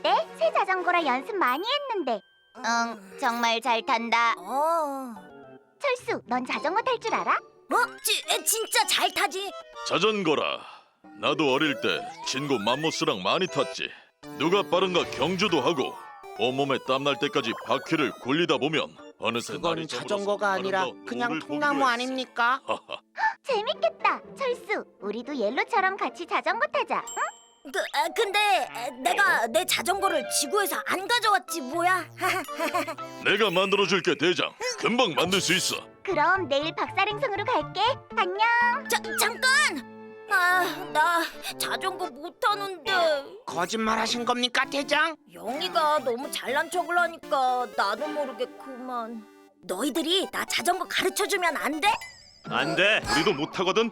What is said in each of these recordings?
어때? 새 자전거라 연습 많이 했는데. 응, 정말 잘 탄다. 어. 철수, 넌 자전거 탈 줄 알아? 어? 지, 에, 진짜 잘 타지? 자전거라. 나도 어릴 때 친구 맘모스랑 많이 탔지. 누가 빠른가 경주도 하고 온몸에 땀 날 때까지 바퀴를 굴리다 보면 어느새 그건 날이 접어들어서 자전거가 아니라 아름다운 그냥 노을을 통나무 보기로 했어. 아닙니까? 하하. 재밌겠다. 철수, 우리도 옐로처럼 같이 자전거 타자. 응? 그, 아, 근데 에, 내가 내 자전거를 지구에서 안 가져왔지 뭐야? 내가 만들어줄게 대장. 금방 만들 수 있어. 그럼 내일 박사랭성으로 갈게. 안녕. 자, 잠깐! 아, 나 자전거 못 타는데 거짓말 하신 겁니까, 대장? 영희가 너무 잘난 척을 하니까 나도 모르게 그만 너희들이 나 자전거 가르쳐 주면 안 돼? 안 돼. 우리도 못 타거든.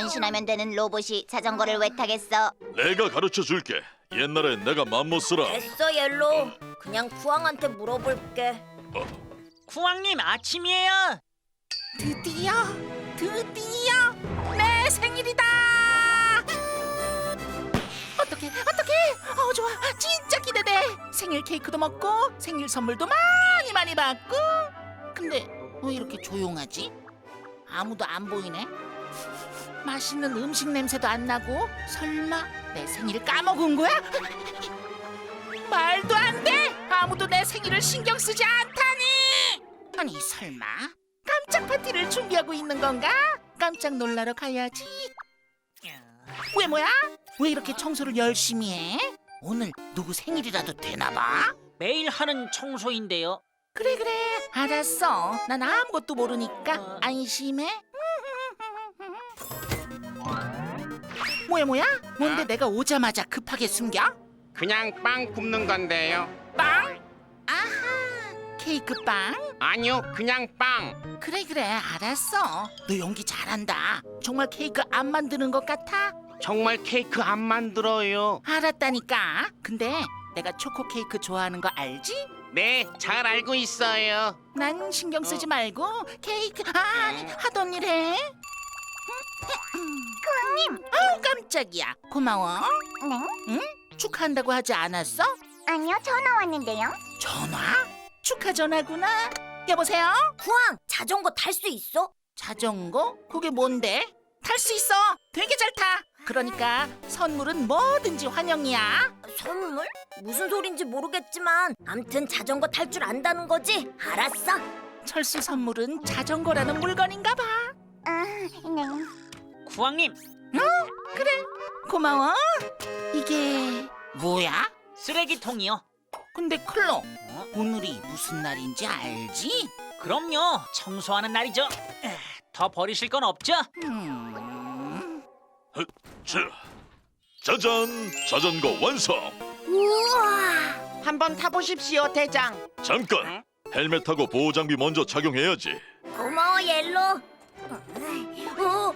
변신하면 되는 로봇이 자전거를 왜 타겠어? 내가 가르쳐 줄게. 옛날에 내가 맘모스라. 됐어 옐로 그냥 쿠왕한테 물어볼게 쿠왕님 아침이에요. 드디어, 드디어 내 생일이다! 어떻게, 어떻게? 어 좋아, 진짜 기대돼. 생일 케이크도 먹고 생일 선물도 많이 많이 받고. 근데 왜 이렇게 조용하지? 아무도 안 보이네. 맛있는 음식 냄새도 안 나고 설마 내 생일 까먹은 거야? 말도 안 돼! 아무도 내 생일을 신경 쓰지 않다니! 아니 설마 깜짝 파티를 준비하고 있는 건가? 깜짝 놀라러 가야지. 왜 뭐야? 왜 이렇게 청소를 열심히 해? 오늘 누구 생일이라도 되나 봐? 매일 하는 청소인데요. 그래 그래 알았어. 난 아무것도 모르니까 안심해. 뭐야 뭐야? 뭔데 내가 오자마자 급하게 숨겨? 그냥 빵 굽는 건데요. 빵? 아하 케이크 빵? 아니요, 그냥 빵. 그래 그래 알았어. 너 연기 잘한다. 정말 케이크 안 만드는 것 같아? 정말 케이크 안 만들어요. 알았다니까. 근데 내가 초코 케이크 좋아하는 거 알지? 네, 잘 알고 있어요. 난 신경 쓰지 말고 케이크 아니 하던 일 해. 쿠왕님. 아우 깜짝이야. 고마워. 네? 축하한다고 하지 않았어? 아니요, 전화 왔는데요. 전화? 축하 전화구나. 여보세요? 쿠왕 자전거 탈 수 있어? 자전거? 그게 뭔데? 탈 수 있어. 되게 잘 타. 그러니까 선물은 뭐든지 환영이야. 선물? 무슨 소린지 모르겠지만 암튼 자전거 탈 줄 안다는 거지? 알았어 철수 선물은 자전거라는 물건인가 봐. 아, 네. 쿠왕님 고마워. 이게 뭐야? 쓰레기통이요. 근데 클로 오늘이 무슨 날인지 알지? 그럼요. 청소하는 날이죠. 에, 더 버리실 건 없죠? 음... 자, 짜잔. 자전거 완성. 우와 한번 타보십시오, 대장. 잠깐. 헬멧하고 보호 장비 먼저 착용해야지. 고마워 옐로 어,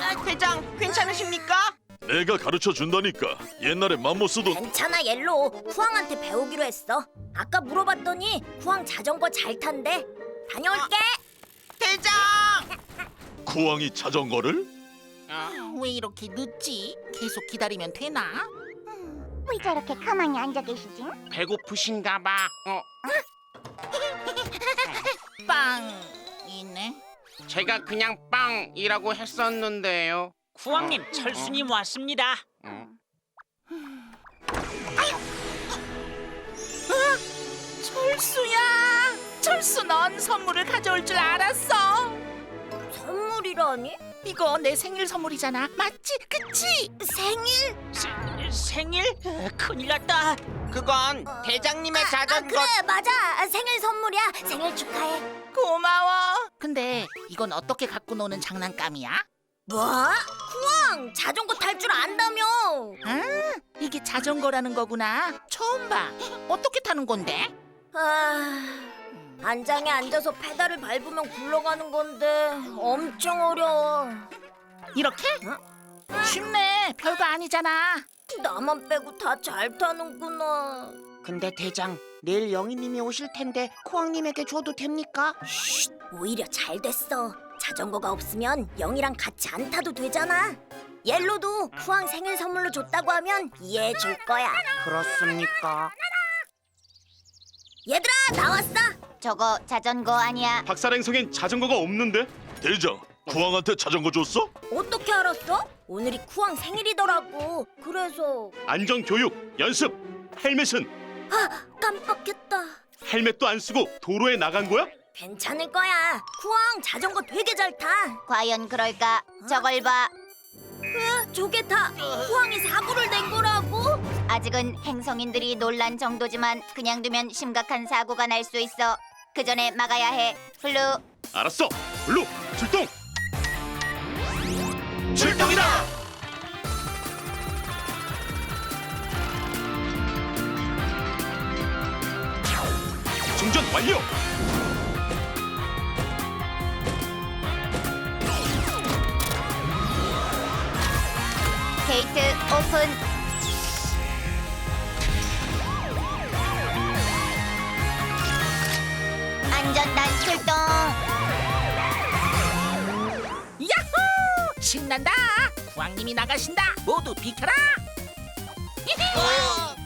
아유 대장, 괜찮으십니까? 내가 가르쳐 준다니까. 옛날에 맘모스도 괜찮아 옐로 쿠왕한테 배우기로 했어 아까 물어봤더니 쿠왕 자전거 잘 탄대 다녀올게 대장! 쿠왕이 자전거를? 왜 이렇게 늦지? 계속 기다리면 되나? 왜 저렇게 가만히 앉아 계시지? 배고프신가 봐. 어, 빵 이네. 제가 그냥 빵이라고 했었는데요. 쿠왕님 철수님 왔습니다. 음. 철수야! 철수 넌 선물을 가져올 줄 알았어. 선물이라니? 이거 내 생일 선물이잖아. 맞지? 그치? 생일? 세, 생일? 에, 큰일 났다. 그건 대장님의 아, 아, 그래 맞아 아, 생일 선물이야 생일 축하해 고마워. 근데 이건 어떻게 갖고 노는 장난감이야? 뭐? 쿠왕 자전거 탈 줄 안다며 아, 이게 자전거라는 거구나. 처음 봐. 어떻게 타는 건데? 아... 안장에 앉아서 페달을 밟으면 굴러가는 건데 엄청 어려워 이렇게? 쉽네. 별거 아니잖아. 나만 빼고 다 잘 타는구나 근데 대장, 내일 영희님이 오실 텐데 코왕님에게 줘도 됩니까? 오히려 잘 됐어 자전거가 없으면 영이랑 같이 안 타도 되잖아 옐로도 쿠왕 생일 선물로 줬다고 하면 이해해 줄 거야. 그렇습니까? 얘들아 나왔어. 저거 자전거 아니야? 박사랭성엔 자전거가 없는데? 대장, 쿠왕한테 자전거 줬어? 어떻게 알았어? 오늘이 쿠왕 생일이더라고. 그래서 안전 교육, 연습, 헬멧은 아 깜빡했다. 헬멧도 안 쓰고 도로에 나간 거야? 괜찮을 거야. 쿠왕 자전거 되게 잘 타. 과연 그럴까? 저걸 봐. 으, 저게 다 쿠왕이 사고를 낸 거라고? 아직은 행성인들이 놀란 정도지만 그냥 두면 심각한 사고가 날 수 있어. 그 전에 막아야 해. 블루. 알았어. 블루 출동. 출동이다. 완료. 게이트 오픈. 안전단 출동. 야호! 신난다. 구왕님이 나가신다. 모두 비켜라. 야호!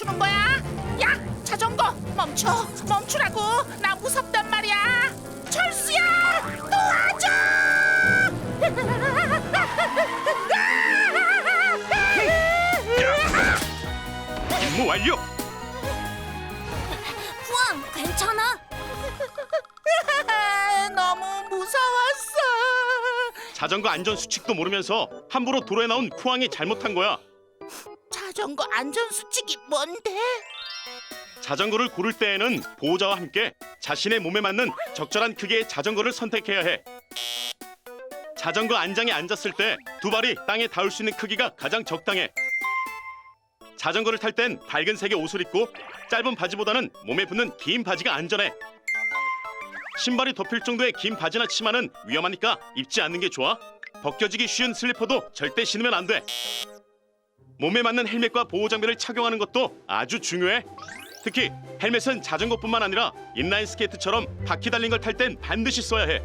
멈추는 거야? 야, 자전거 멈춰, 멈추라고. 나 무섭단 말이야. 철수야, 도와줘! 임무 완료. 쿠왕 괜찮아? 너무 무서웠어. 자전거 안전 수칙도 모르면서 함부로 도로에 나온 쿠왕이 잘못한 거야. 자전거 안전 수칙이 뭔데? 자전거를 고를 때에는 보호자와 함께 자신의 몸에 맞는 적절한 크기의 자전거를 선택해야 해. 자전거 안장에 앉았을 때 두 발이 땅에 닿을 수 있는 크기가 가장 적당해. 자전거를 탈 땐 밝은 색의 옷을 입고 짧은 바지보다는 몸에 붙는 긴 바지가 안전해. 신발이 덮일 정도의 긴 바지나 치마는 위험하니까 입지 않는 게 좋아. 벗겨지기 쉬운 슬리퍼도 절대 신으면 안 돼. 몸에 맞는 헬멧과 보호 장비를 착용하는 것도 아주 중요해. 특히 헬멧은 자전거뿐만 아니라 인라인 스케이트처럼 바퀴 달린 걸 탈 땐 반드시 써야 해.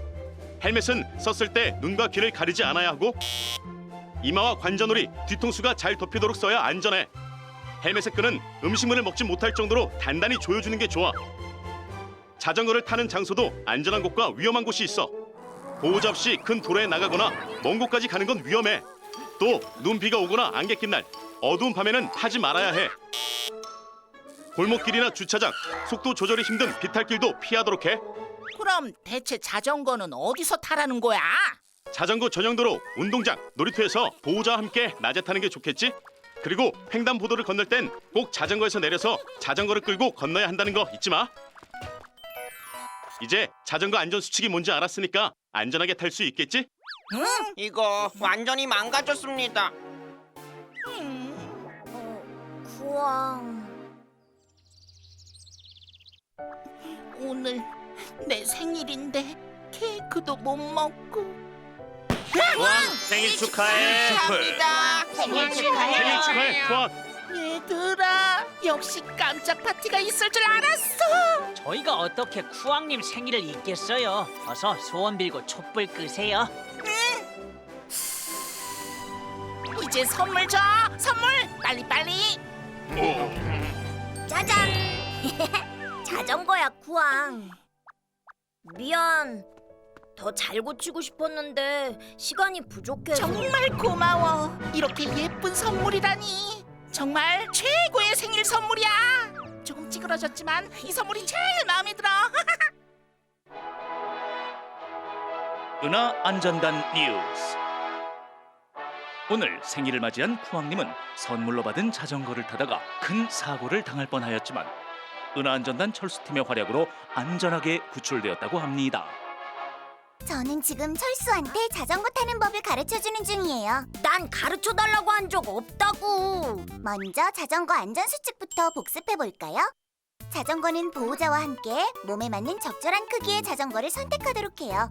헬멧은 썼을 때 눈과 귀를 가리지 않아야 하고 이마와 관자놀이, 뒤통수가 잘 덮이도록 써야 안전해. 헬멧의 끈은 음식물을 먹지 못할 정도로 단단히 조여주는 게 좋아. 자전거를 타는 장소도 안전한 곳과 위험한 곳이 있어. 보호자 없이 큰 도로에 나가거나 먼 곳까지 가는 건 위험해. 또 눈 비가 오거나 안개 낀 날 어두운 밤에는 타지 말아야 해. 골목길이나 주차장, 속도 조절이 힘든 비탈길도 피하도록 해. 그럼 대체 자전거는 어디서 타라는 거야? 자전거 전용도로, 운동장, 놀이터에서 보호자와 함께 낮에 타는 게 좋겠지? 그리고 횡단보도를 건널 땐 꼭 자전거에서 내려서 자전거를 끌고 건너야 한다는 거 잊지 마. 이제 자전거 안전 수칙이 뭔지 알았으니까 안전하게 탈 수 있겠지? 이거 완전히 망가졌습니다. 어, 쿠왕. 오늘 내 생일인데 케이크도 못 먹고 생일 생일 축하해. 축하해. 생일 생일 축하해. 축하해. 좋아. 얘들아 역시 깜짝 파티가 있을 줄 알았어 저희가 어떻게 쿠왕님 생일을 잊겠어요? 어서 소원 빌고 촛불 끄세요. 이제 선물 줘 선물 빨리 빨리 짜잔. 자전거야 쿠왕. 미안. 더 잘 고치고 싶었는데 시간이 부족해서. 정말 고마워 이렇게 예쁜 선물이라니 정말 최고의 생일 선물이야 조금 찌그러졌지만 이 선물이 제일 마음에 들어 은하 안전단 뉴스 오늘 생일을 맞이한 쿠왕님은 선물로 받은 자전거를 타다가 큰 사고를 당할 뻔하였지만 은하 안전단 철수팀의 활약으로 안전하게 구출되었다고 합니다. 저는 지금 철수한테 자전거 타는 법을 가르쳐 주는 중이에요. 난 가르쳐 달라고 한 적 없다고. 먼저 자전거 안전 수칙부터 복습해 볼까요? 자전거는 보호자와 함께 몸에 맞는 적절한 크기의 자전거를 선택하도록 해요.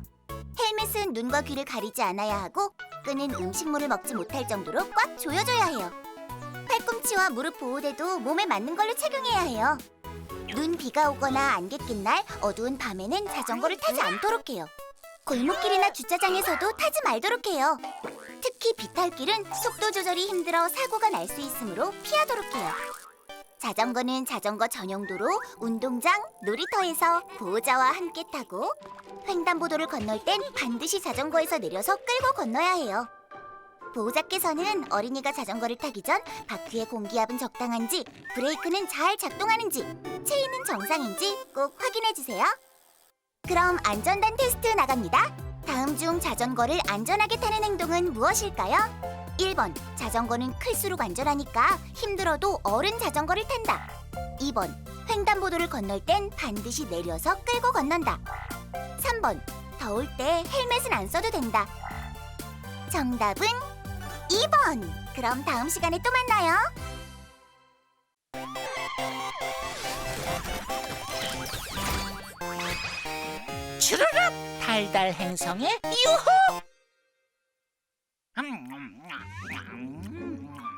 헬멧은 눈과 귀를 가리지 않아야 하고 끈은 음식물을 먹지 못할 정도로 꽉 조여줘야 해요. 팔꿈치와 무릎 보호대도 몸에 맞는 걸로 착용해야 해요. 눈 비가 오거나 안개 낀 날 어두운 밤에는 자전거를 타지 않도록 해요. 골목길이나 주차장에서도 타지 말도록 해요. 특히 비탈길은 속도 조절이 힘들어 사고가 날 수 있으므로 피하도록 해요. 자전거는 자전거 전용도로, 운동장, 놀이터에서 보호자와 함께 타고 횡단보도를 건널 땐 반드시 자전거에서 내려서 끌고 건너야 해요. 보호자께서는 어린이가 자전거를 타기 전 바퀴의 공기압은 적당한지, 브레이크는 잘 작동하는지, 체인은 정상인지 꼭 확인해 주세요. 그럼 안전단 테스트 나갑니다. 다음 중 자전거를 안전하게 타는 행동은 무엇일까요? 1번 자전거는 클수록 안전하니까 힘들어도 어른 자전거를 탄다. 2번 횡단보도를 건널 땐 반드시 내려서 끌고 건넌다. 3번 더울 때 헬멧은 안 써도 된다. 정답은 2번. 그럼 다음 시간에 또 만나요. 주르륵 달달 행성의 유후.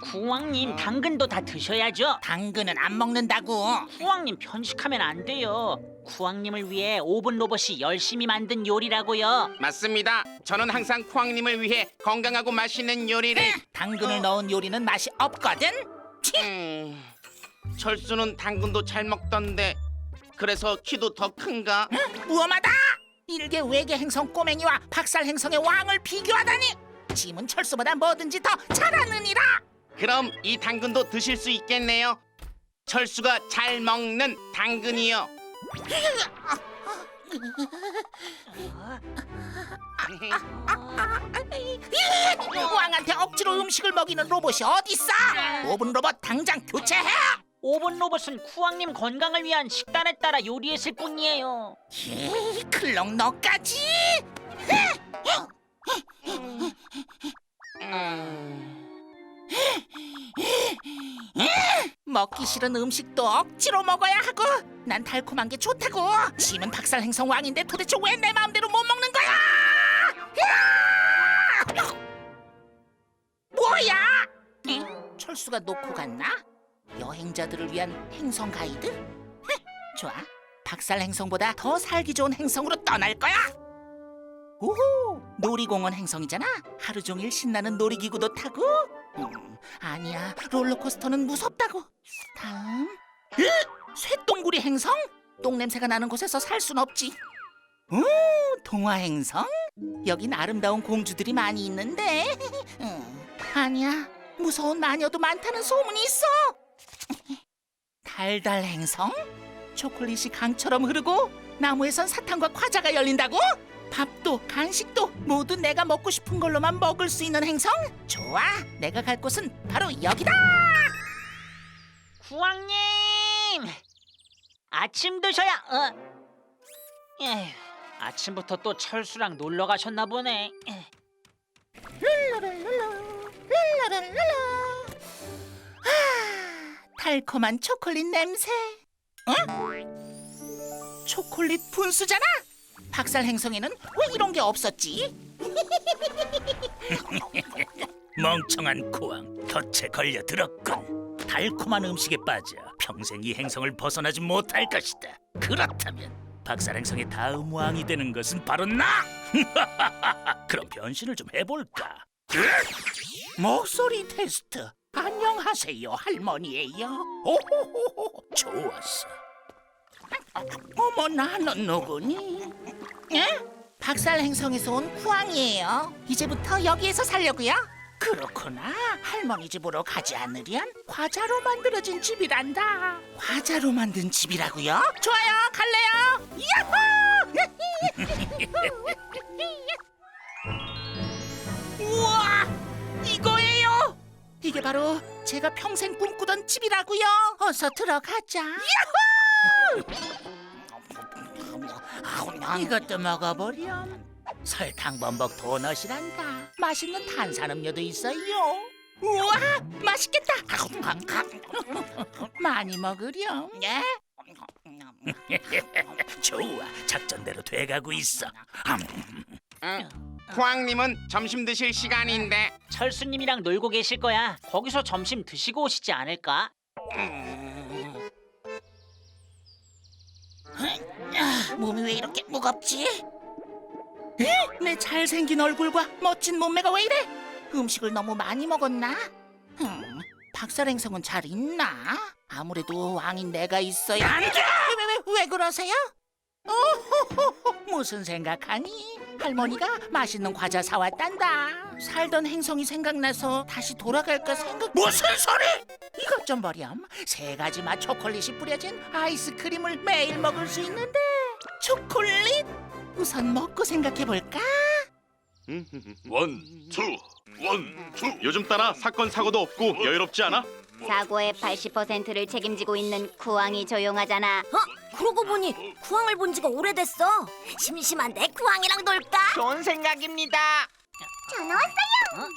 구왕님 당근도 다 드셔야죠. 당근은 안 먹는다고. 구왕님 편식하면 안 돼요. 구왕님을 위해 오븐 로봇이 열심히 만든 요리라고요. 맞습니다. 저는 항상 쿠왕님을 위해 건강하고 맛있는 요리를. 당근을 넣은 요리는 맛이 없거든. 음, 철수는 당근도 잘 먹던데. 그래서 키도 더 큰가? 무엄하다. 일개 외계 행성 꼬맹이와 박살 행성의 왕을 비교하다니. 짐은 철수보다 뭐든지 더 잘하느니라. 그럼 이 당근도 드실 수 있겠네요. 철수가 잘 먹는 당근이요. 왕한테 억지로 음식을 먹이는 로봇이 어딨어? 오븐 로봇 당장 교체해. 오븐 로봇은 구왕님 건강을 위한 식단에 따라 요리했을 뿐이에요. 에이, 클럭 너까지? 먹기 싫은 음식도 억지로 먹어야 하고 난 달콤한 게 좋다고 짐은 박살 행성 왕인데 도대체 왜 내 마음대로 못 먹는 거야? 뭐야? 에? 철수가 놓고 갔나? 여행자들을 위한 행성 가이드? 헤, 좋아 박살 행성보다 더 살기 좋은 행성으로 떠날 거야 오호 놀이공원 행성이잖아. 하루 종일 신나는 놀이기구도 타고. 음, 아니야. 롤러코스터는 무섭다고. 다음. 으! 쇠똥구리 행성? 똥냄새가 나는 곳에서 살 순 없지. 오 동화 행성? 여긴 아름다운 공주들이 많이 있는데. 음, 아니야. 무서운 마녀도 많다는 소문이 있어. 달달 행성? 초콜릿이 강처럼 흐르고 나무에선 사탕과 과자가 열린다고? 밥도 간식도 모두 내가 먹고 싶은 걸로만 먹을 수 있는 행성? 좋아, 내가 갈 곳은 바로 여기다. 구왕님 아침 드셔야. 어. 에휴, 아침부터 또 철수랑 놀러 가셨나 보네. 아, 달콤한 초콜릿 냄새. 어? 초콜릿 분수잖아. 박살 행성에는 왜 이런 게 없었지? 멍청한 코왕 덫에 걸려 들었군. 달콤한 음식에 빠져 평생 이 행성을 벗어나지 못할 것이다. 그렇다면 박살 행성의 다음 왕이 되는 것은 바로 나. 그럼 변신을 좀 해볼까? 목소리 테스트. 안녕하세요, 할머니예요. 오호호호, 좋았어. 어머 나는 누구니? 예? 박살 행성에서 온 쿠왕이에요. 이제부터 여기에서 살려고요. 그렇구나. 할머니 집으로 가지 않으련 과자로 만들어진 집이란다. 과자로 만든 집이라고요? 좋아요, 갈래요. 야호! 우와, 이거예요. 이게 바로 제가 평생 꿈꾸던 집이라고요. 어서 들어가자. 야호! 이것도 먹어보렴. 설탕 범벅 도넛이란다. 맛있는 탄산음료도 있어요. 우와, 맛있겠다. 많이 먹으렴. 예? 좋아, 작전대로 돼가고 있어. 음, 응. 쿠왕님은 점심 드실 시간인데 철수님이랑 놀고 계실 거야. 거기서 점심 드시고 오시지 않을까? 몸이 왜 이렇게 무겁지? 내 잘생긴 얼굴과 멋진 몸매가 왜 이래? 음식을 너무 많이 먹었나? 흠, 박살행성은 잘 있나? 아무래도 왕인 내가 있어야 안 돼! 왜, 왜, 왜, 왜 그러세요? 오호호호, 무슨 생각하니? 할머니가 맛있는 과자 사왔단다. 살던 행성이 생각나서 다시 돌아갈까 생각. 무슨 소리? 이것 좀 보렴. 세 가지 맛 초콜릿이 뿌려진 아이스크림을 매일 먹을 수 있는데 초콜릿? 우선 먹고 생각해 볼까? 원, 투, 원, 투. 요즘 따라 사건 사고도 없고 여유롭지 않아? 사고의 80%를 책임지고 있는 쿠왕이 조용하잖아. 어? 그러고 보니 쿠왕을 본 지가 오래됐어. 심심한데 쿠왕이랑 놀까? 좋은 생각입니다. 전화 왔어요.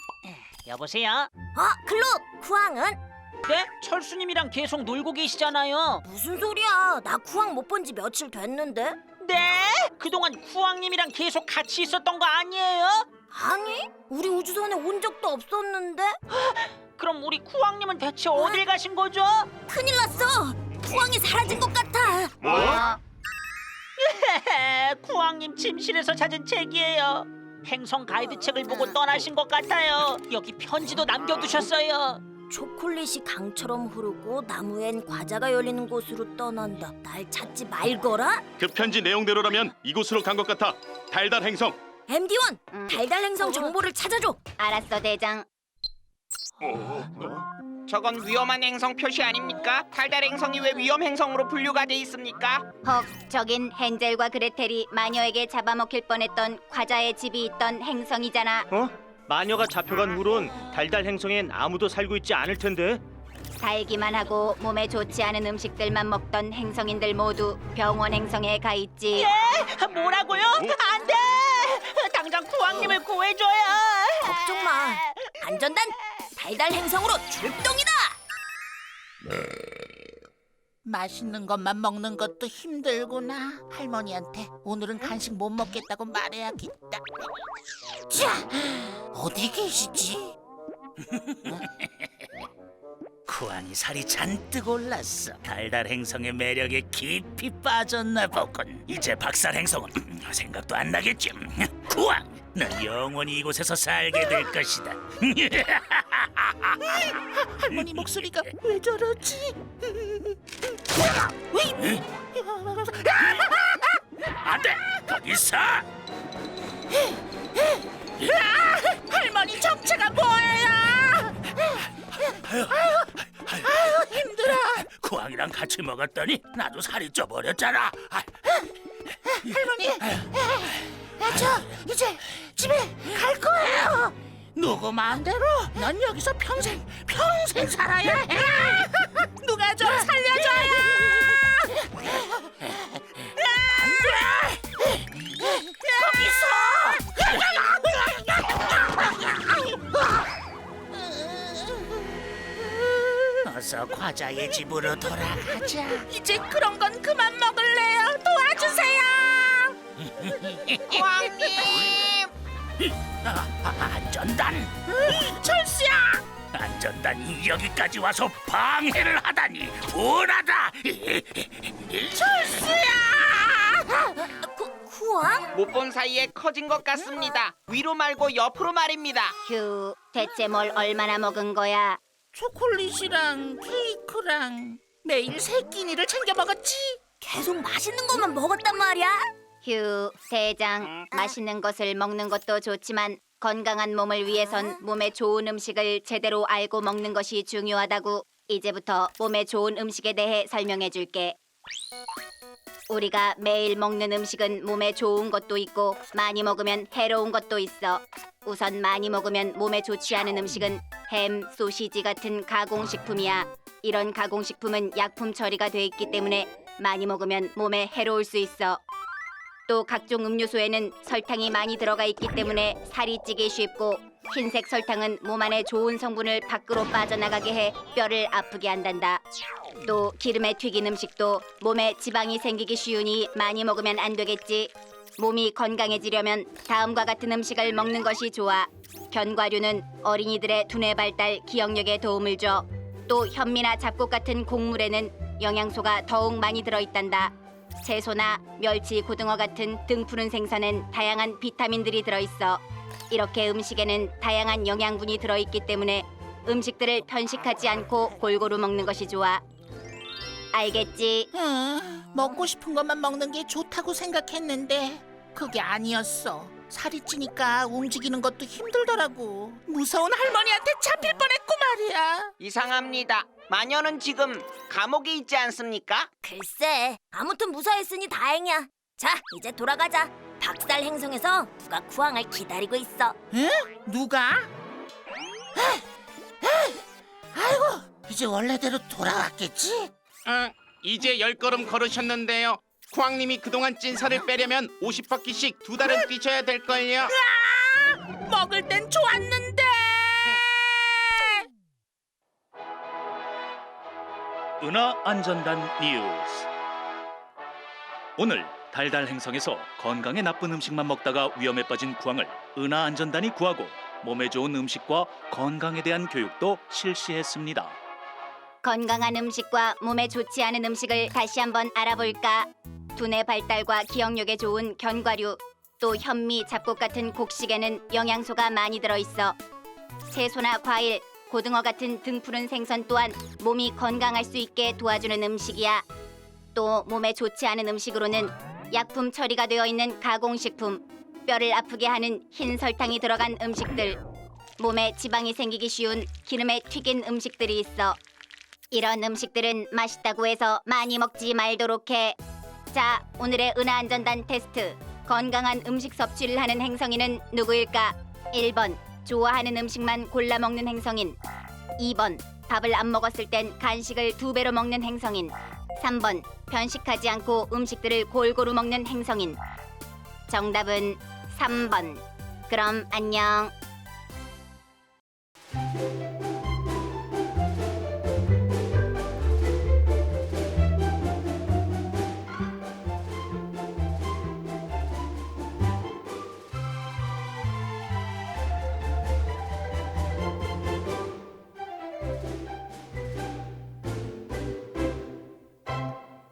여보세요? 어, 클로, 쿠왕은? 네? 철수님이랑 계속 놀고 계시잖아요. 무슨 소리야? 나 쿠왕 못 본 지 며칠 됐는데? 네? 그동안 쿠왕님이랑 계속 같이 있었던 거 아니에요? 아니, 우리 우주선에 온 적도 없었는데? 그럼 우리 쿠왕님은 대체 어딜 가신 거죠? 큰일 났어! 쿠왕이 사라진 것 같아! 뭐? 쿠왕님 침실에서 찾은 책이에요. 행성 가이드 책을 보고 떠나신 것 같아요. 여기 편지도 남겨두셨어요. 초콜릿이 강처럼 흐르고 나무엔 과자가 열리는 곳으로 떠난다. 날 찾지 말거라? 그 편지 내용대로라면 이곳으로 간 것 같아. 달달 행성. MD1! 음. 달달 행성 정보를 찾아줘! 알았어, 대장. 저건 위험한 행성 표시 아닙니까? 달달 행성이 왜 위험 행성으로 분류가 돼 있습니까? 헉, 저긴 헨젤과 그레텔이 마녀에게 잡아먹힐 뻔했던 과자의 집이 있던 행성이잖아. 어? 마녀가 잡혀간 후론 달달 행성엔 아무도 살고 있지 않을 텐데. 살기만 하고 몸에 좋지 않은 음식들만 먹던 행성인들 모두 병원 행성에 가 있지. 뭐라고요? 안 돼! 당장 쿠왕님을 구해줘요! 걱정 마. 안전단 달달 행성으로 출동이다! 맛있는 것만 먹는 것도 힘들구나. 할머니한테 오늘은 간식 못 먹겠다고 말해야겠다. 자, 어디 계시지? 쿠왕이 살이 잔뜩 올랐어. 달달 행성의 매력에 깊이 빠졌나 보군. 이제 박살 행성은 생각도 안 나겠지. 쿠왕, 넌 영원히 이곳에서 살게 될 것이다. 할머니 목소리가 왜 저러지? 안돼, 거기 있어. 할머니 정체가 뭐예요? 아유 힘들어. 쿠왕이랑 같이 먹었더니 나도 살이 쪄버렸잖아. 아, 할머니, 아, 저 이제 집에 갈 거예요. 누구 마음대로 넌 여기서 평생 평생 살아야 해. 누가 좀 살려줘요. 거기서. 어서 과자의 집으로 돌아가자. 이제 그런 건 그만 먹을래요. 도와주세요. 아, 아, 안전단. 철수야. 안전단이 여기까지 와서 방해를 하다니 분하다. 쿠, 쿠왕? 못 본 사이에 커진 것 같습니다. 위로 말고 옆으로 말입니다. 휴, 대체 뭘 얼마나 먹은 거야? 초콜릿이랑 케이크랑 매일 세 끼니를 챙겨 먹었지. 계속 맛있는 것만 먹었단 말이야? 휴, 대장. 맛있는 것을 먹는 것도 좋지만 건강한 몸을 위해선 몸에 좋은 음식을 제대로 알고 먹는 것이 중요하다고. 이제부터 몸에 좋은 음식에 대해 설명해 줄게. 우리가 매일 먹는 음식은 몸에 좋은 것도 있고 많이 먹으면 해로운 것도 있어. 우선 많이 먹으면 몸에 좋지 않은 음식은 햄, 소시지 같은 가공식품이야. 이런 가공식품은 약품 처리가 돼 있기 때문에 많이 먹으면 몸에 해로울 수 있어. 또 각종 음료수에는 설탕이 많이 들어가 있기 때문에 살이 찌기 쉽고 흰색 설탕은 몸 안에 좋은 성분을 밖으로 빠져나가게 해 뼈를 아프게 한단다. 또 기름에 튀긴 음식도 몸에 지방이 생기기 쉬우니 많이 먹으면 안 되겠지. 몸이 건강해지려면 다음과 같은 음식을 먹는 것이 좋아. 견과류는 어린이들의 두뇌 발달, 기억력에 도움을 줘. 또 현미나 잡곡 같은 곡물에는 영양소가 더욱 많이 들어 있단다. 채소나 멸치, 고등어 같은 등 푸른 생선엔 다양한 비타민들이 들어있어. 이렇게 음식에는 다양한 영양분이 들어있기 때문에 음식들을 편식하지 않고 골고루 먹는 것이 좋아. 알겠지? 음, 먹고 싶은 것만 먹는 게 좋다고 생각했는데 그게 아니었어. 살이 찌니까 움직이는 것도 힘들더라고. 무서운 할머니한테 잡힐 뻔했고 말이야. 이상합니다. 마녀는 지금 감옥에 있지 않습니까? 글쎄, 아무튼 무사했으니 다행이야. 자, 이제 돌아가자. 박살 행성에서 누가 쿠앙을 기다리고 있어. 응? 누가? 아이고, 이제 원래대로 돌아왔겠지? 응, 이제 열 걸음 걸으셨는데요. 쿠왕님이 그동안 찐 살을 빼려면 50바퀴씩 두 달은 뛰셔야 될걸요. 먹을 땐 좋았는데. 은하 안전단 뉴스. 오늘 달달 행성에서 건강에 나쁜 음식만 먹다가 위험에 빠진 구황을 은하 안전단이 구하고 몸에 좋은 음식과 건강에 대한 교육도 실시했습니다. 건강한 음식과 몸에 좋지 않은 음식을 다시 한번 알아볼까? 두뇌 발달과 기억력에 좋은 견과류, 또 현미, 잡곡 같은 곡식에는 영양소가 많이 들어 있어. 채소나 과일, 고등어 같은 등푸른 생선 또한 몸이 건강할 수 있게 도와주는 음식이야. 또 몸에 좋지 않은 음식으로는 약품 처리가 되어 있는 가공식품, 뼈를 아프게 하는 흰 설탕이 들어간 음식들, 몸에 지방이 생기기 쉬운 기름에 튀긴 음식들이 있어. 이런 음식들은 맛있다고 해서 많이 먹지 말도록 해. 자, 오늘의 은하 안전단 테스트. 건강한 음식 섭취를 하는 행성인은 누구일까? 1번. 좋아하는 음식만 골라 먹는 행성인. 2번. 밥을 안 먹었을 땐 간식을 두 배로 먹는 행성인. 3번. 편식하지 않고 음식들을 골고루 먹는 행성인. 정답은 3번. 그럼 안녕.